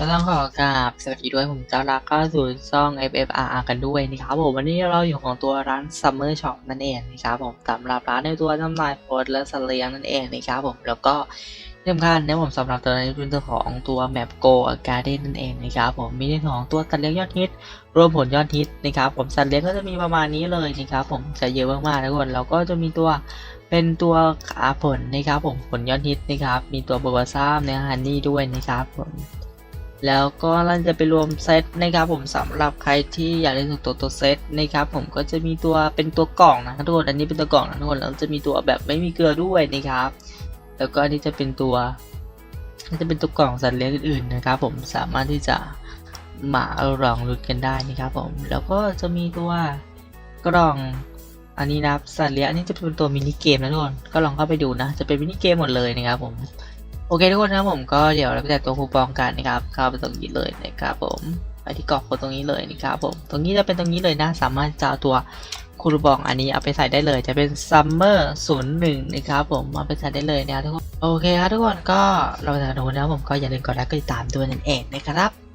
ก็ต้องขอกราบสวัสดีด้วยผมเจ้ารักเข้าสู่ช่อง FFR กันด้วยนะครับผมวันนี้เราอยู่ของตัวร้าน Summer Shop นั่นเองนะครับผมสำหรับร้านในตัวจำหน่ายโฟดและสัตว์เลี้ยงนั่นเองนะครับผมแล้วก็ที่สำคัญนะผมสำหรับตัวนี้เป็นตัวของตัวแมปโกการ์เด้นนั่นเองนะครับผมมีในส่วนของตัวสัตว์เลี้ยงยอดฮิตรวมผลยอดฮิตนะครับผมสัตว์เลี้ยงก็จะมีประมาณนี้เลยนะครับผมจะเยอะมากๆทุกคนแล้วก็จะมีตัวเป็นตัวขาผลนะครับผมผลยอดฮิตนะครับมีตัวบัวซ่ามเนื้อฮันนี่ด้วยนะครับผม แล้วก็เราจะไปรวมเซตนะครับผมสำหรับใครที่อยากได้ตัวตัวเซตนะครับผมก็จะมีตัวเป็นตัวกล่องนะทุกคนอันนี้เป็นตัวกล่องนะทุกคนแล้วจะมีตัวแบบไม่มีเกลือด้วยนะครับ แล้วก็อันนี้จะเป็นตัวจะเป็นตัวกล่องสัตว์เลี้ยงอื่นๆนะครับ ผมสามารถที่จะหมาลองลุ้นกันได้นะครับผมแล้วก็จะมีตัวกล่องอันนี้นะสัตว์เลี้ยงอันนี้จะเป็นตัวมินิเกมนะทุกคนก็ลองเข้าไปดูนะ จะเป็นมินิเกมหมดเลยนะครับผม โอเคทุกคนนะผมก็เดี๋ยวเราไปจัดตัวคูปองกันนะครับเข้าไปตรงนี้เลยนะครับผมไปที่กรอกโค้ดตรงนี้เลยนะครับผมตรงนี้จะเป็นตรงนี้เลยนะ สามารถจะเอาตัวคูปองอันนี้เอาไปใส่ได้เลยจะเป็นซัมเมอร์ศูนย์หนึ่งนะครับผมเอาไปใส่ได้เลยนะครับทุกคนโอเคครับทุกคนก็เราจะดูนะผมก็อย่าลืมกดไลค์กดติดตามด้วยนั่นเองนะครับ